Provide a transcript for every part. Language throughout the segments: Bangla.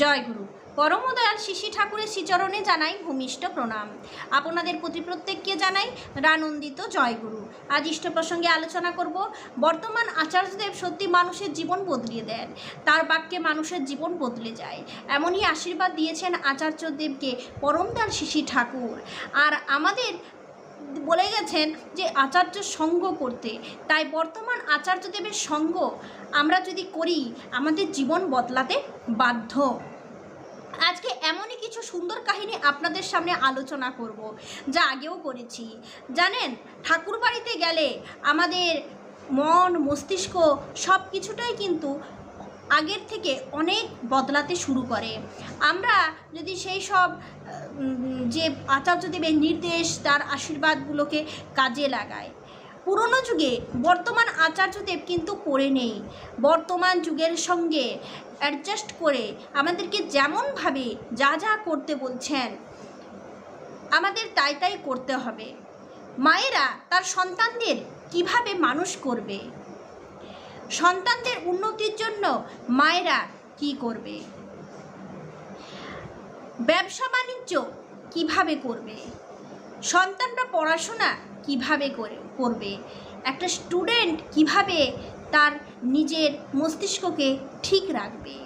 জয় গুরু পরমদয়াল শিশি ঠাকুরের শ্রীচরণে জানাই ভূমিষ্ঠ প্রণাম। আপনাদের প্রতি প্রত্যেককে জানাই রানন্দিত জয়গুরু। আজ ইষ্ট প্রসঙ্গে আলোচনা করব, বর্তমান আচার্যদেব সত্যি মানুষের জীবন বদলিয়ে দেন, তার বাক্যে মানুষের জীবন বদলে যায়। এমনই আশীর্বাদ দিয়েছেন আচার্যদেবকে পরমদয়াল শিশি ঠাকুর। আর আমাদের বলে গেছেন যে আচার্য সঙ্গ করতে। তাই বর্তমান আচার্যদেবের সঙ্গ আমরা যদি করি, আমাদের জীবন বদলাতে বাধ্য। আজকে এমনই কিছু সুন্দর কাহিনী আপনাদের সামনে আলোচনা করব, যা আগেও করেছি। জানেন ঠাকুর বাড়িতে গেলে আমাদের মন, মস্তিষ্ক সব কিছুটাই কিন্তু আগের থেকে অনেক বদলাতে শুরু করে। আমরা যদি সেই সব যে আচার্যদেবের নির্দেশ, তার আশীর্বাদগুলোকে কাজে লাগাই। পুরনো যুগে বর্তমান আচার্যদেব কিন্তু করে নেই। বর্তমান যুগের সঙ্গে অ্যাডজাস্ট করে আমাদেরকে যেমনভাবে যা যা করতে বলছেন, আমাদের তাই তাই করতে হবে। মায়েরা তার সন্তানদের কীভাবে মানুষ করবে? সন্তানদের উন্নতির জন্য মায়েরা কি করবে? ব্যবসা বাণিজ্য কীভাবে করবে? সন্তানরা পড়াশোনা কীভাবে করে, করবে? একটা স্টুডেন্ট কীভাবে তার নিজের মস্তিষ্ককে ঠিক রাখবে?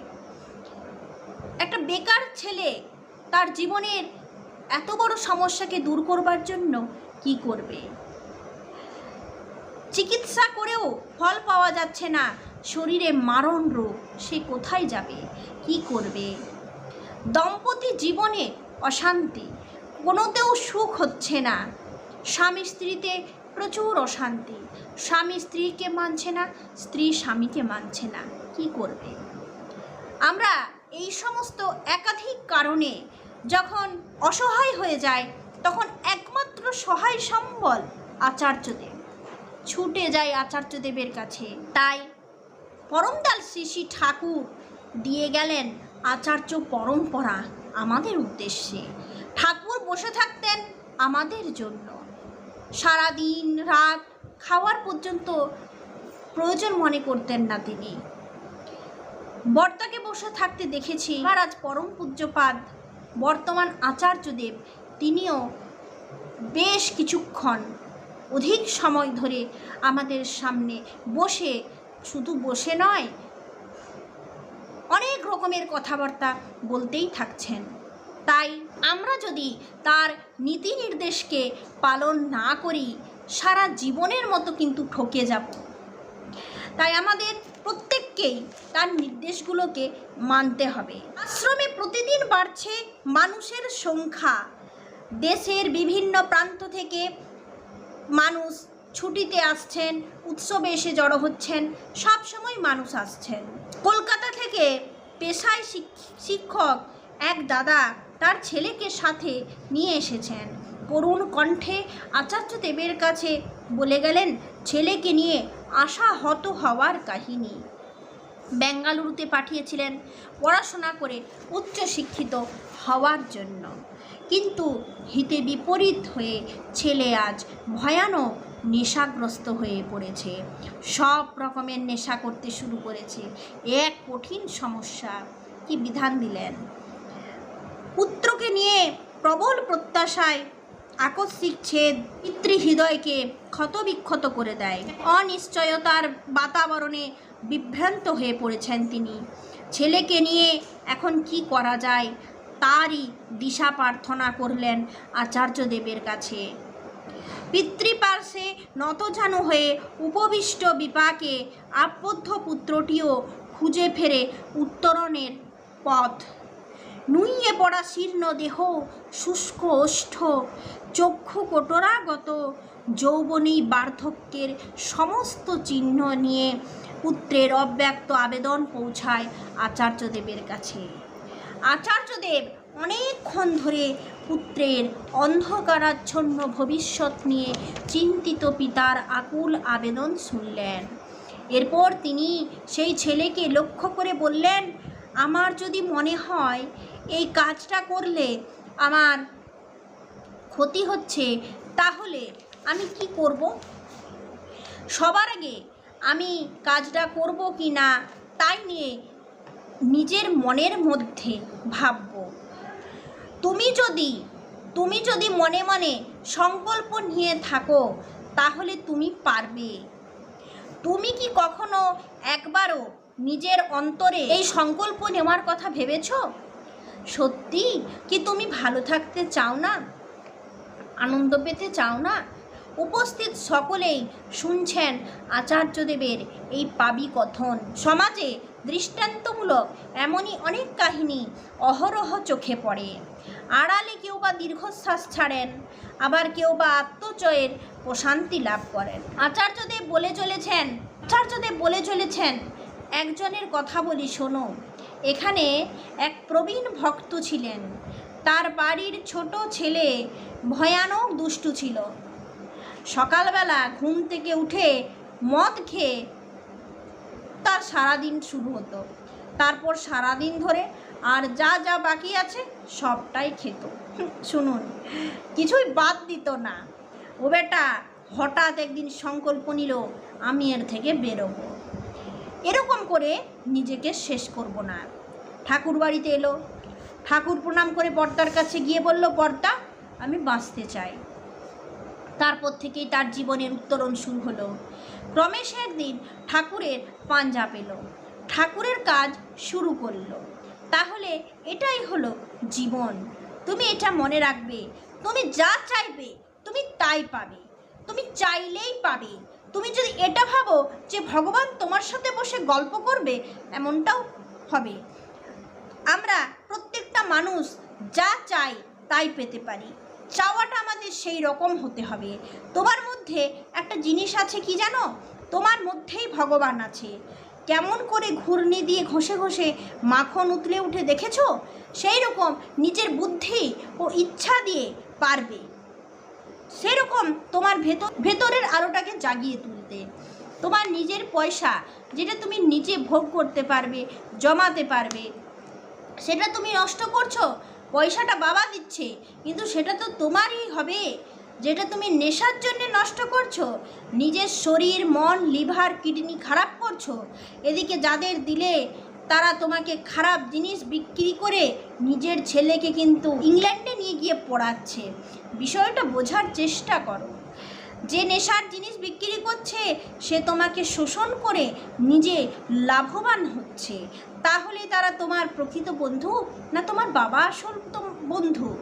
একটা বেকার ছেলে তার জীবনের এত বড় সমস্যাকে দূর করবার জন্য কি করবে? চিকিৎসা করেও ফল পাওয়া যাচ্ছে না। শরীরে মারণ রোগ, সে কোথায় যাবে? কি করবে? দম্পতি জীবনে অশান্তি, কোনোতেও সুখ হচ্ছে না। স্বামী স্ত্রীতে প্রচুর অশান্তি, স্বামী স্ত্রীকে মানছে না, স্ত্রী স্বামীকে মানছে না, কি করবে? আমরা এই সমস্ত একাধিক কারণে যখন অসহায় হয়ে যায়, তখন একমাত্র সহায় সম্বল আচার্যদেব ছুটে যায় আচার্যদেবের কাছে। তাই পরমদাল শ্রী শ্রী ঠাকুর দিয়ে গেলেন আচার্য পরম্পরা আমাদের উদ্দেশ্যে। ঠাকুর বসে থাকতেন আমাদের জন্য। সারা দিন রাত খাওয়ার পর্যন্ত প্রয়োজন মনে করতেন না তিনি। বর্তাকে বসে থাকতে দেখেছি মহারাজ পরম পূজ্যপাদ, বর্তমান আচার্যদেব, তিনিও বেশ কিছুক্ষণ অধিক সময় ধরে আমাদের সামনে বসে, শুধু বসে নয়, অনেক রকমের কথাবার্তা বলতেই থাকছেন। তাই আমরা যদি তার নীতি নির্দেশকে পালন না করি, সারা জীবনের মতো কিন্তু ঠকে যাব। তাই আমাদের প্রত্যেককেই তার নির্দেশগুলোকে মানতে হবে। আশ্রমে প্রতিদিন বাড়ছে মানুষের সংখ্যা। দেশের বিভিন্ন প্রান্ত থেকে মানুষ ছুটিতে আসছেন, উৎসবে এসে জড়ো হচ্ছেন সব সময় মানুষ আসছেন। কলকাতা থেকে পেশায় শিক্ষক এক দাদা তার ছেলেকে সাথে নিয়ে এসেছেন। করুণ কণ্ঠে আচার্য দেবের কাছে বলে গেলেন, ছেলেকে নিয়ে আশাহত হওয়ার কাহিনী। বেঙ্গালুরুতে পাঠিয়েছিলেন পড়াশোনা করে উচ্চশিক্ষিত হওয়ার জন্য। কিন্তু হিতে বিপরীত হয়ে ছেলে আজ ভয়ানক নেশাগ্রস্ত হয়ে পড়েছে। সব রকমের নেশা করতে শুরু করেছে। এক কঠিন সমস্যা। কি বিধান দিলেন? পুত্রকে নিয়ে প্রবল প্রত্যাশায় আকস্মিক ছেদ পিতৃহৃদয়কে ক্ষতবিক্ষত করে দেয়। অনিশ্চয়তার বাতাবরণে বিভ্রান্ত হয়ে পড়েছেন তিনি। ছেলেকে নিয়ে এখন কি করা যায়? তারই দিশা প্রার্থনা করলেন আচার্যদেবের কাছে। পিতৃপার্শ্বে নতজানু হয়ে উপবিষ্ট বিপাকে আবদ্ধ পুত্রটিও খুঁজে ফেরে উত্তরণের পথ। নুইয়ে পড়া শীর্ণ দেহ শুষ্ক ওষ্ঠ, চক্ষু কোটরাগত, যৌবনী বার্ধক্যের সমস্ত চিহ্ন নিয়ে পুত্রের অব্যক্ত আবেদন পৌঁছায় আচার্যদেবের কাছে। আচার্যদেব অনেকক্ষণ ধরে পুত্রের অন্ধকারাচ্ছন্ন ভবিষ্যৎ নিয়ে চিন্তিত পিতার আকুল আবেদন শুনলেন। এরপর তিনি সেই ছেলেকে লক্ষ্য করে বললেন, আমার যদি মনে হয় এই কাজটা করলে আমার ক্ষতি হচ্ছে, তাহলে আমি কি করব? সবার আগে আমি কাজটা করব কি না, তাই নিয়ে নিজের মনের মধ্যে ভাবব। তুমি যদি তুমি যদি মনে মনে সংকল্প নিয়ে থাকো, তাহলে তুমি পারবে। তুমি কি কখনো একবারও নিজের অন্তরে এই সংকল্প নেওয়ার কথা ভেবেছ? সত্যি কি তুমি ভালো থাকতে চাও না? আনন্দ পেতে চাও না? উপস্থিত সকলেই শুনছেন আচার্যদেবের এই পাবি কথন। সমাজে দৃষ্টান্তমূলক, এমনই অনেক কাহিনী অহরহ চোখে পড়ে। আড়ালে কেউ বা দীর্ঘশ্বাস ছাড়েন, আবার কেউ বা আত্মচয়ের প্রশান্তি লাভ করেন। আচার্যদেব বলে চলেছেন, আচার্যদেব বলে চলেছেন, একজনের কথা বলি, শোনো। এখানে এক প্রবীণ ভক্ত ছিলেন। তার বাড়ির ছোট ছেলে ভয়ানক দুষ্টু ছিল। সকালবেলা ঘুম থেকে উঠে মদ খেয়ে তার সারাদিন শুরু হতো। তারপর সারাদিন ধরে আর যা যা বাকি আছে সবটাই খেত। শুনুন, কিছুই বাদ দিত না। ও বেটা, হঠাৎ একদিন সংকল্প নিল, আমি এর থেকে বেরোবো। এরকম করে নিজেকে শেষ করব না। ঠাকুর বাড়িতে এলো। ঠাকুর প্রণাম করে পর্দার কাছে গিয়ে বলল, পর্দা, আমি বাঁচতে চাই। তারপর থেকেই তার জীবনের উত্তরণ শুরু হলো। ক্রমে সে একদিন ঠাকুরের পাঞ্জা পেল। ঠাকুরের কাজ শুরু করল। তাহলে এটাই হলো জীবন। তুমি এটা মনে রাখবে। তুমি যা চাইবে, তুমি তাই পাবে। তুমি চাইলেই পাবে। তুমি যদি এটা ভাবো যে ভগবান তোমার সাথে বসে গল্প করবে, এমনটাও হবে। আমরা প্রত্যেকটা মানুষ যা চাই তাই পেতে পারি। চাওয়াটা আমাদের সেই রকম হতে হবে। তোমার মধ্যে একটা জিনিস আছে কি জানো? তোমার মধ্যেই ভগবান আছে। কেমন করে ঘূর্ণি দিয়ে ঘষে ঘষে মাখন উতলে উঠে দেখেছ? সেই রকম নিজের বুদ্ধি ও ইচ্ছা দিয়ে পারবে। সেরকম তোমার ভেতর, ভেতরের আলোটাকে জাগিয়ে তুলতে। তোমার নিজের পয়সা যেটা তুমি নিজে ভোগ করতে পারবে, জমাতে পারবে, সেটা তুমি নষ্ট করছ? পয়সাটা বাবা দিচ্ছে, কিন্তু সেটা তো তোমারই হবে। যেটা তুমি নেশার জন্য নষ্ট করছ, নিজের শরীর, মন, লিভার, কিডনি খারাপ করছ, এদিকে যাদের দিলে তারা তোমাকে খারাপ জিনিস বিক্রি করে নিজের ছেলেকে কিন্তু ইংল্যান্ডে নিয়ে গিয়ে পড়াচ্ছে। বিষয়টা বোঝার চেষ্টা করো। যে নেশার জিনিস বিক্রি করছে, সে তোমাকে শোষণ করে নিজে লাভবান হচ্ছে। তাহলে তারা তোমার প্রকৃত বন্ধু না তোমার বাবা আসল বন্ধু?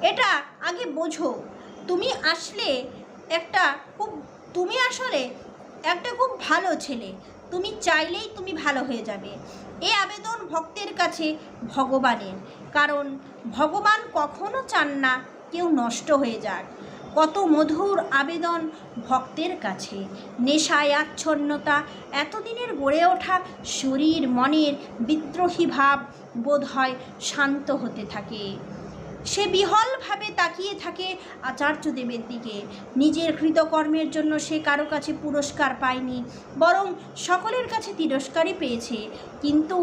এটা আগে বোঝো। তুমি আসলে একটা খুব, তুমি আসলে একটা খুব ভালো ছেলে। তুমি চাইলেই তুমি ভালো হয়ে যাবে। এ আবেদন ভক্তের কাছে ভগবানের। কারণ ভগবান কখনো চান না কেউ নষ্ট হয়ে যাক। কত মধুর আবেদন ভক্তের কাছে। নেশায় আচ্ছন্নতা, এতদিনের গড়ে ওঠা শরীর মনের বিদ্রোহী ভাব বোধ হয় শান্ত হতে থাকে। সে বিহলভাবে তাকিয়ে থাকে আচার্যদেবের দিকে। নিজের কৃতকর্মের জন্য সে কারও কাছে পুরস্কার পায়নি, বরং সকলের কাছে তিরস্কারই পেয়েছে। কিন্তু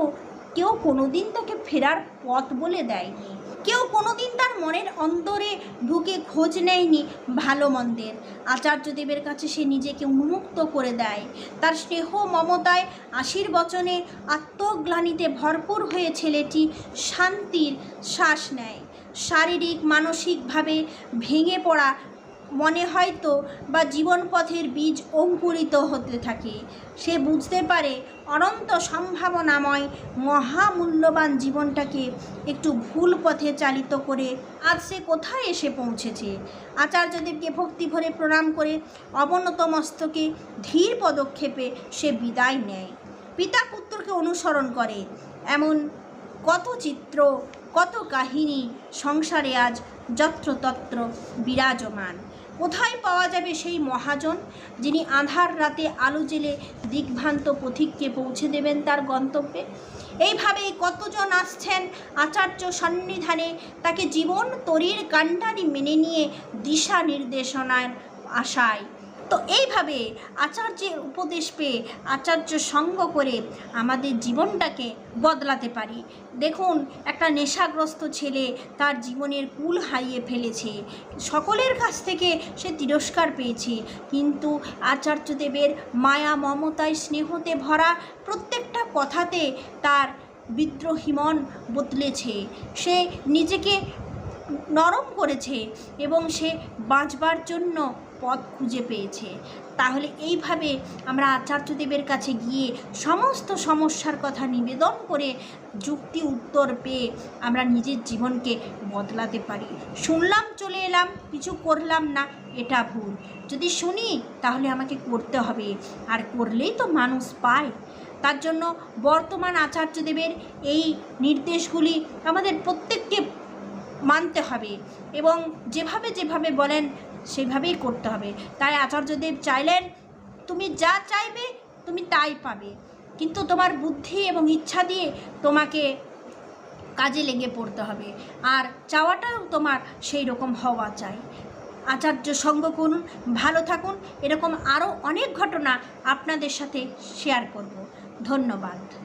কেউ কোনোদিন তাকে ফেরার পথ বলে দেয়নি। কেউ কোনোদিন তার মনের অন্তরে ঢুকে খোঁজ নেয়নি ভালো মন্দের। আচার্যদেবের কাছে সে নিজেকে উন্মুক্ত করে দেয়। তার স্নেহ মমতায় আশীর্বচনে আত্মগ্লানিতে ভরপুর হয়ে ছেলেটি শান্তির শ্বাস নেয়। শারীরিক, মানসিকভাবে ভেঙে পড়া মনে হয়তো বা জীবনপথের বীজ অঙ্কুরিত হতে থাকে। সে বুঝতে পারে অনন্ত সম্ভাবনাময় মহামূল্যবান জীবনটাকে একটু ভুল পথে চালিত করে আজ সে কোথায় এসে পৌঁছেছে? আচার্যদেবকে ভক্তি ভরে প্রণাম করে অবনত মস্তকে ধীর পদক্ষেপে সে বিদায় নেয়। পিতা পুত্রকে অনুসরণ করে। এমন কত চিত্র, কত কাহিনী সংসারে আজ যত্রতত্র বিরাজমান। কোথায় পাওয়া যাবে সেই মহাজন যিনি আধার রাতে আলো জেলে দিগ্ভ্রান্ত পথিককে পৌঁছে দেবেন তার গন্তব্যে? এইভাবে কতজন আসছেন আচার্য সন্নিধানে তাকে জীবন তরির কাণ্ডারি মেনে নিয়ে দিশা নির্দেশনার আশায় তো এইভাবে আচার্যের উপদেশ পেয়ে আচার্য সঙ্গ করে আমাদের জীবনটাকে বদলাতে পারি। দেখুন, একটা নেশাগ্রস্ত ছেলে তার জীবনের কুল হারিয়ে ফেলেছে। সকলের কাছ থেকে সে তিরস্কার পেয়েছে। কিন্তু আচার্যদেবের মায়া, মমতায়, স্নেহতে ভরা প্রত্যেকটা কথাতে তার বিদ্রোহী মন বদলেছে। সে নিজেকে নরম করেছে এবং সে বাঁচবার জন্য পথ খুঁজে পেয়েছে। তাহলে এইভাবে আমরা আচার্যদেবের কাছে গিয়ে সমস্ত সমস্যার কথা নিবেদন করে যুক্তি উত্তর পেয়ে আমরা নিজের জীবনকে বদলাতে পারি। শুনলাম, চলে এলাম, কিছু করলাম না, এটা ভুল। যদি শুনি, তাহলে আমাকে করতে হবে। আর করলেই তো মানুষ পায়। তার জন্য বর্তমান আচার্যদেবের এই নির্দেশগুলি আমাদের প্রত্যেককে মানতে হবে। এবং যেভাবে যেভাবে বলেন সেভাবেই করতে হবে। তাই আচার্যদেব চাইলেন, তুমি যা চাইবে, তুমি তাই পাবে। কিন্তু তোমার বুদ্ধি এবং ইচ্ছা দিয়ে তোমাকে কাজে লেগে পড়তে হবে। আর চাওয়াটাও তোমার সেই রকম হওয়া চাই। আচার্য সঙ্গ করুন, ভালো থাকুন। এরকম আরও অনেক ঘটনা আপনাদের সাথে শেয়ার করব। ধন্যবাদ।